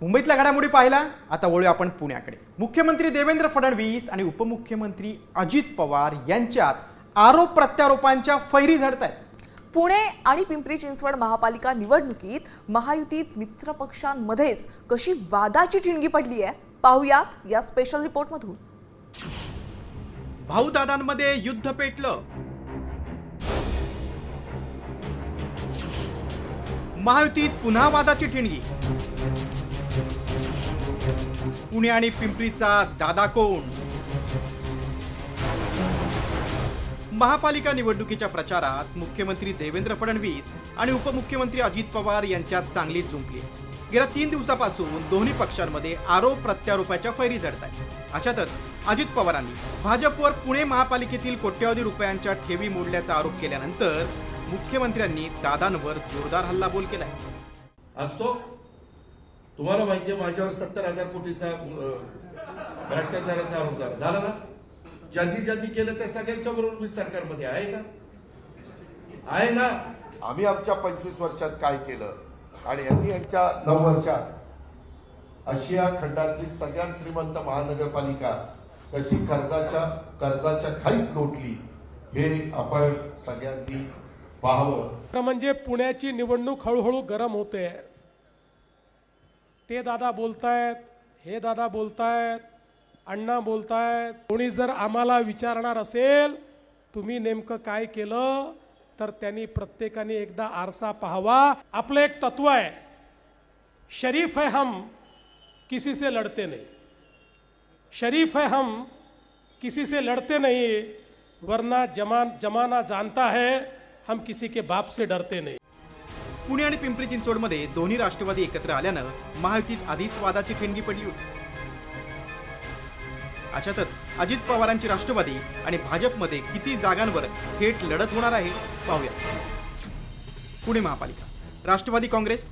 मुंबईतल्या घडामोडी पाहिला आता वळूया आपण पुण्याकडे. मुख्यमंत्री देवेंद्र फडणवीस आणि उपमुख्यमंत्री अजित पवार यांच्यात आरोप प्रत्यारोपांच्या फैरी झडत आहेत पुणे आणि पिंपरी चिंचवड महापालिका निवडणुकीत महायुतीत मित्रपक्षांमध्येच कशी वादाची ठिणगी पडली आहे पाहुयात या स्पेशल रिपोर्टमधून भाऊदादांमध्ये युद्ध पेटलं. महायुतीत पुन्हा वादाची ठिणगी. पुणे आणि पिंपरीचा दादा कोण? महापालिका निवडणुकीच्या प्रचारात मुख्यमंत्री देवेंद्र फडणवीस आणि उपमुख्यमंत्री अजित पवार यांच्यात चांगली जुंपली गेल्या तीन दिवसापासून दोन्ही पक्षांमध्ये आरोप प्रत्यारोपाच्या फैरी झडत आहे अशातच अजित पवारांनी भाजपवर पुणे महापालिकेतील कोट्यवधी रुपयांच्या ठेवी मोडल्याचा आरोप केल्यानंतर मुख्यमंत्र्यांनी दादांवर जोरदार हल्लाबोल केलाय. असतो तुम्हाला माहिती आहे माझ्यावर सत्तर हजार कोटीचा भ्रष्टाचाराचा आरोप झाला. झाला ना? ज्यांनी ज्यांनी केलं त्या सगळ्यांच्या बरोबर मी सरकारमध्ये आहे ना? आहे ना? आम्ही आमच्या पंचवीस वर्षात काय केलं? आणि यांनी यांच्या नऊ वर्षात आशिया खंडातली सगळ्यात श्रीमंत महानगरपालिका कशी कर्जाच्या कर्जाच्या खाईत लोटली हे आपण सगळ्यांनी पाहावं. खरं म्हणजे पुण्याची निवडणूक हळूहळू गरम होते. ते दादा बोलतायत हे दादा बोलतायत अण्णा बोलतायत कोणी जर आम्हाला विचारणार असेल तुम्ही नेमकं काय केलं तर त्यांनी प्रत्येकाने एकदा आरसा पाहावा. आपलं एक तत्व आहे शरीफ है हम किसी से लढते नाही. शरीफ है हम किसी से लढते नाही वरना जमान जमाना जानता है हम किसी के बाप से डरते नहीं. पुणे आणि पिंपरी चिंचवडमध्ये दोन्ही राष्ट्रवादी एकत्र आल्यानं महायुतीत आधीच वादाची ठिणगी पडली होती. अशातच अजित पवारांची राष्ट्रवादी आणि भाजपमध्ये किती जागांवर थेट लढत होणार आहे पाहूया. पुणे महापालिका. राष्ट्रवादी काँग्रेस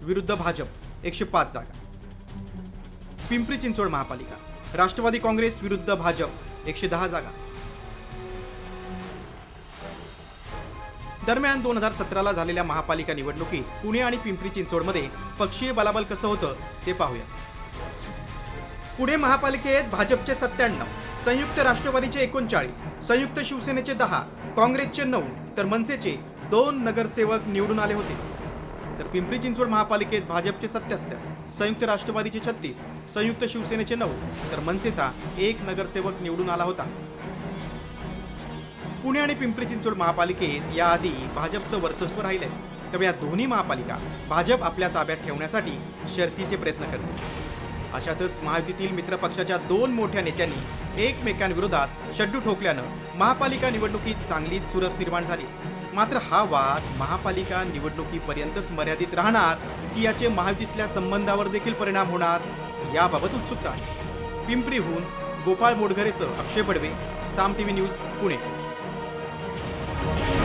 विरुद्ध भाजप एकशे पाच जागा. पिंपरी चिंचवड महापालिका. राष्ट्रवादी काँग्रेस विरुद्ध भाजप एकशे दहा जागा. दरम्यान दोन हजार सतराला झालेल्या महापालिका निवडणुकीत पुणे आणि पिंपरी चिंचवडमध्ये पक्षीय बलाबल कसं होतं ते पाहूया. पुणे महापालिकेत भाजपचे सत्त्याण्णव संयुक्त राष्ट्रवादीचे एकोणचाळीस संयुक्त शिवसेनेचे दहा काँग्रेसचे नऊ तर मनसेचे दोन नगरसेवक निवडून आले होते. तर पिंपरी चिंचवड महापालिकेत भाजपचे सत्याहत्तर संयुक्त राष्ट्रवादीचे छत्तीस संयुक्त शिवसेनेचे नऊ तर मनसेचा एक नगरसेवक निवडून आला होता. पुणे आणि पिंपरी चिंचवड महापालिकेत याआधी भाजपचं वर्चस्व राहिलंय. तेव्हा या दोन्ही महापालिका भाजप आपल्या ताब्यात ठेवण्यासाठी शर्तीचे प्रयत्न करते अशातच महायुतीतील मित्रपक्षाच्या दोन मोठ्या नेत्यांनी एकमेकांविरोधात शड्डू ठोकल्यानं महापालिका निवडणुकीत चांगलीच चुरस निर्माण झाली. मात्र हा वाद महापालिका निवडणुकीपर्यंतच मर्यादित राहणार की याचे महायुतीतल्या संबंधावर देखील परिणाम होणार याबाबत उत्सुकता. आहे पिंपरीहून Gopal मोडघरेसह Akshay Badve Saam T V news Pune. Thank you.